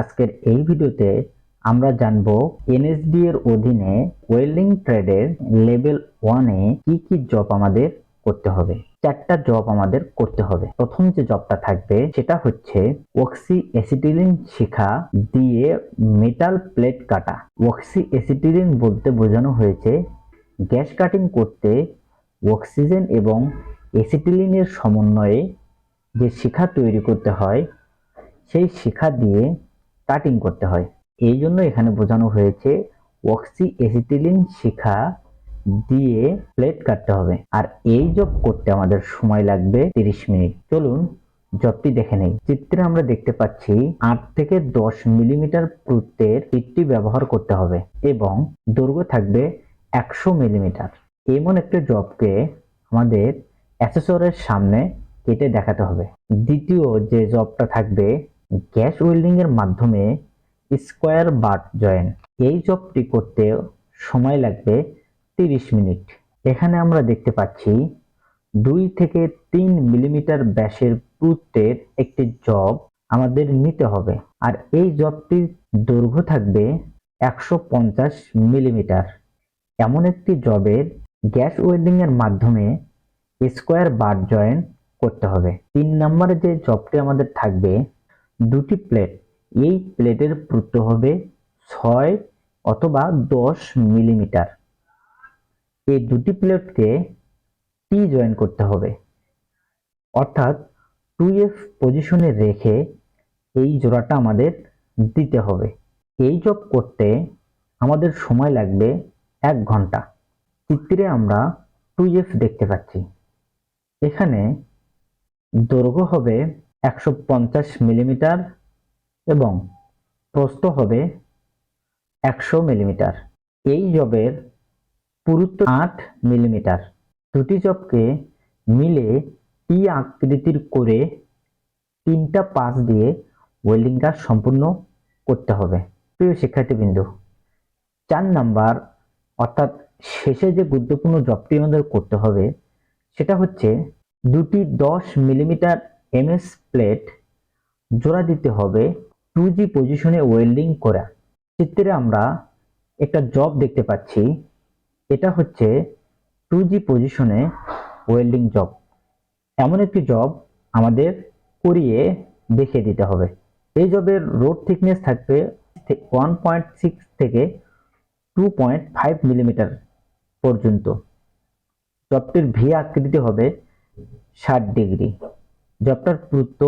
আজকের এই ভিডিওতে আমরা জানব এনএসডি এর অধীনে ওয়েল্ডিং ট্রেডের লেভেল ওয়ানে কি কি জব আমাদের করতে হবে। চারটা জব আমাদের করতে হবে। প্রথম যে জবটা থাকবে সেটা হচ্ছে অক্সি অ্যাসিটিলিন শিখা দিয়ে মেটাল প্লেট কাটা। অক্সি অ্যাসিটিলিন বলতে বোঝানো হয়েছে গ্যাস কাটিং করতে অক্সিজেন এবং অ্যাসিটিলিনের সমন্বয়ে যে শিখা তৈরি করতে হয়, সেই শিখা দিয়ে কাটিং করতে হয়। এই জন্য এখানে বোঝানো হয়েছে অক্সি এসিটিলিন শিখা দিয়ে প্লেট কাটতে হবে। আর এই জব করতে আমাদের সময় লাগবে তিরিশ মিনিট। চলুন জবটি দেখে নেই। চিত্রে আমরা দেখতে পাচ্ছি, আট থেকে দশ মিলিমিটার পুরুত্বের ইটটি ব্যবহার করতে হবে এবং দৈর্ঘ্য থাকবে একশো মিলিমিটার। এমন একটা জবকে আমাদের অ্যাসেসরের সামনে কেটে দেখাতে হবে। দ্বিতীয় যে জবটা থাকবে গ্যাস ওয়েল্ডিং এর মাধ্যমে স্কোয়ার বাট জয়েন। এই জবটি করতে সময় লাগবে তিরিশ মিনিট। এখানে আমরা দেখতে পাচ্ছি দুই থেকে তিন মিলিমিটার ব্যাসের পুরুত্বের একটি জব আমাদের নিতে হবে। আর এই জবটির দৈর্ঘ্য থাকবে একশো পঞ্চাশ মিলিমিটার। এমন একটি জবের গ্যাস ওয়েল্ডিং এর মাধ্যমে স্কোয়ার বার জয়েন করতে হবে। তিন নম্বরে যে জবটি আমাদের থাকবে দুটি প্লেট এই প্লেটের পুরুত্ব হবে ছয় অথবা দশ মিলিমিটার এই দুটি প্লেটকে টি জয়েন করতে হবে। অর্থাৎ টু এফ পজিশনে রেখে এই জোড়াটা আমাদের দিতে হবে। এই জব করতে আমাদের সময় লাগবে এক ঘণ্টা। চিত্রে আমরা টু এফ দেখতে পাচ্ছি। এখানে দৈর্ঘ্য হবে একশো পঞ্চাশ মিলিমিটার এবং প্রস্থ হবে একশো মিলিমিটার। এই জবের পুরুত্ব আট মিলিমিটার। দুটি জবকে মিলে টি আকৃতির করে তিনটা পাশ দিয়ে ওয়েল্ডিংটা সম্পূর্ণ করতে হবে। প্রিয় শিক্ষার্থীবৃন্দু, চার নাম্বার, অর্থাৎ শেষে যে গুরুত্বপূর্ণ জবটি আমাদের করতে হবে, সেটা হচ্ছে দুটি দশ মিলিমিটার এমএস প্লেট জোড়া দিতে হবে টু জি পজিশনে ওয়েল্ডিং করা। চিত্রে আমরা একটা জব দেখতে পাচ্ছি। এটা হচ্ছে টু জি পজিশনে ওয়েল্ডিং জব এমন একটি জব আমাদের করিয়ে দেখিয়ে দিতে হবে। এই জবের রোড থিকনেস থাকবে ওয়ান পয়েন্ট সিক্স থেকে টু পয়েন্ট ফাইভ মিলিমিটার পর্যন্ত। জবটির ভি আকৃতি হবে ষাট ডিগ্রি জবটার পুরুত্ব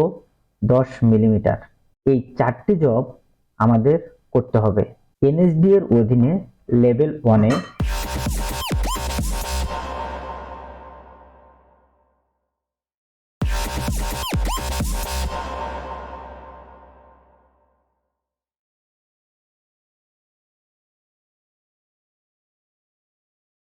দশ মিলিমিটার। এই চারটি জব আমাদের করতে হবে। এনএসডি এর অধীনে লেভেল ওয়ানে